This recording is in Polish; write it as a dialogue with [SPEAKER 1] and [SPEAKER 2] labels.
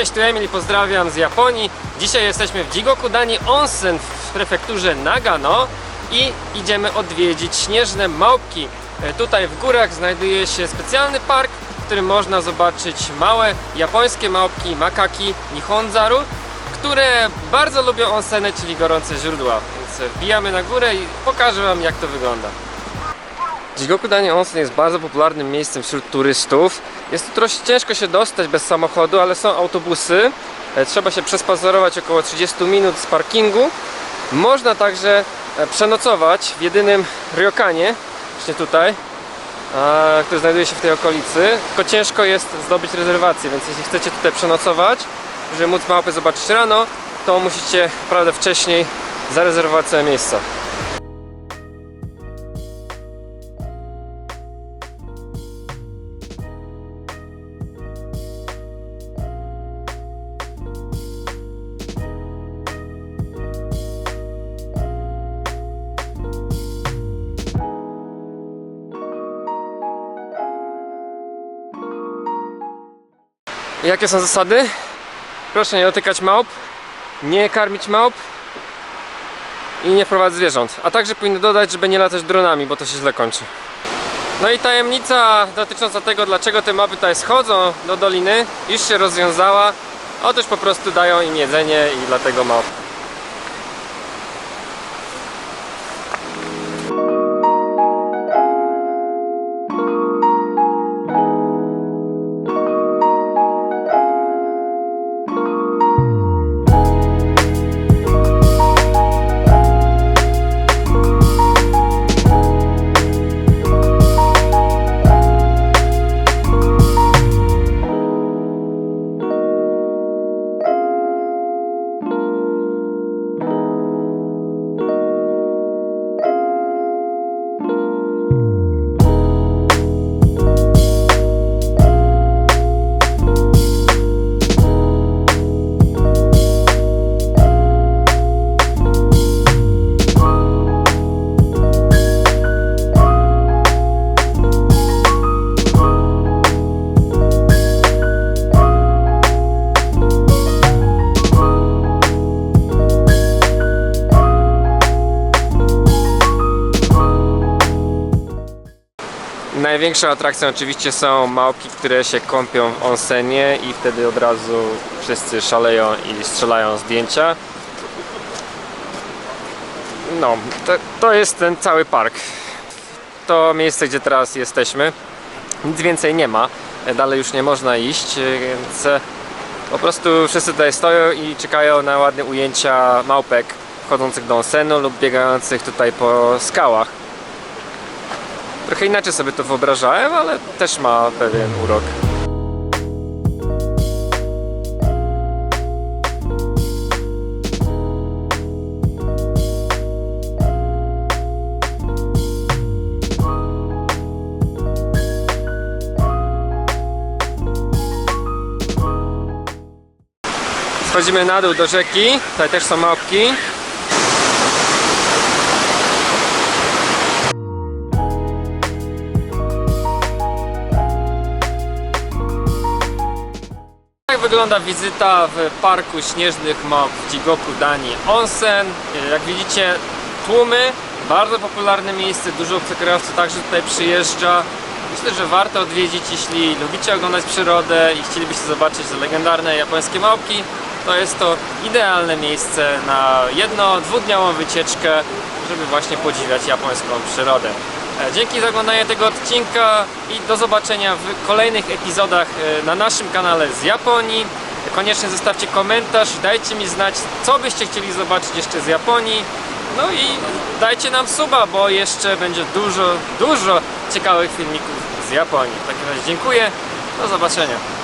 [SPEAKER 1] Cześć, tu Emil, pozdrawiam z Japonii. Dzisiaj jesteśmy w Jigokudani Onsen w prefekturze Nagano i idziemy odwiedzić śnieżne małpki. E, Tutaj w górach znajduje się specjalny park, w którym można zobaczyć małe japońskie małpki makaki Nihonzaru, które bardzo lubią onseny, czyli gorące źródła. Więc wbijamy na górę i pokażę Wam jak to wygląda. Jigokudani Onsen jest bardzo popularnym miejscem wśród turystów. Jest tu troszkę ciężko się dostać bez samochodu, ale są autobusy. E, Trzeba się przespacerować około 30 minut z parkingu. Można także e, przenocować w jedynym ryokanie, właśnie tutaj, który znajduje się w tej okolicy. Tylko ciężko jest zdobyć rezerwację, więc jeśli chcecie tutaj przenocować, żeby móc małpy zobaczyć rano, to musicie naprawdę wcześniej zarezerwować sobie miejsca. Jakie są zasady? Proszę nie dotykać małp, nie karmić małp i nie wprowadzać zwierząt. A także powinno dodać, żeby nie latać dronami, bo to się źle kończy. No i tajemnica dotycząca tego, dlaczego te małpy tutaj schodzą do doliny, już się rozwiązała. Otóż po prostu dają im jedzenie i dlatego małp. Największą atrakcją oczywiście są małpki, które się kąpią w onsenie i wtedy od razu wszyscy szaleją i strzelają zdjęcia. No, to, to jest ten cały park. To miejsce, gdzie teraz jesteśmy. Nic więcej nie ma. Dalej już nie można iść, więc po prostu wszyscy tutaj stoją i czekają na ładne ujęcia małpek wchodzących do onsenu lub biegających tutaj po skałach. Trochę inaczej sobie to wyobrażałem, ale też ma pewien urok. Schodzimy na dół do rzeki. Tutaj też są małpki. Wygląda wizyta w Parku Śnieżnych Małp w Jigoku Dani Onsen. Jak widzicie tłumy, bardzo popularne miejsce, dużo obcokrajowców także tutaj przyjeżdża. Myślę, że warto odwiedzić, jeśli lubicie oglądać przyrodę i chcielibyście zobaczyć te legendarne japońskie małpki, to jest to idealne miejsce na jedno, dwudniową wycieczkę, żeby właśnie podziwiać japońską przyrodę. E, Dzięki za oglądanie tego odcinka i do zobaczenia w kolejnych epizodach e, na naszym kanale z Japonii. Koniecznie zostawcie komentarz, dajcie mi znać, co byście chcieli zobaczyć jeszcze z Japonii. No i dajcie nam suba, bo jeszcze będzie dużo, dużo ciekawych filmików z Japonii. W takim razie dziękuję, do zobaczenia.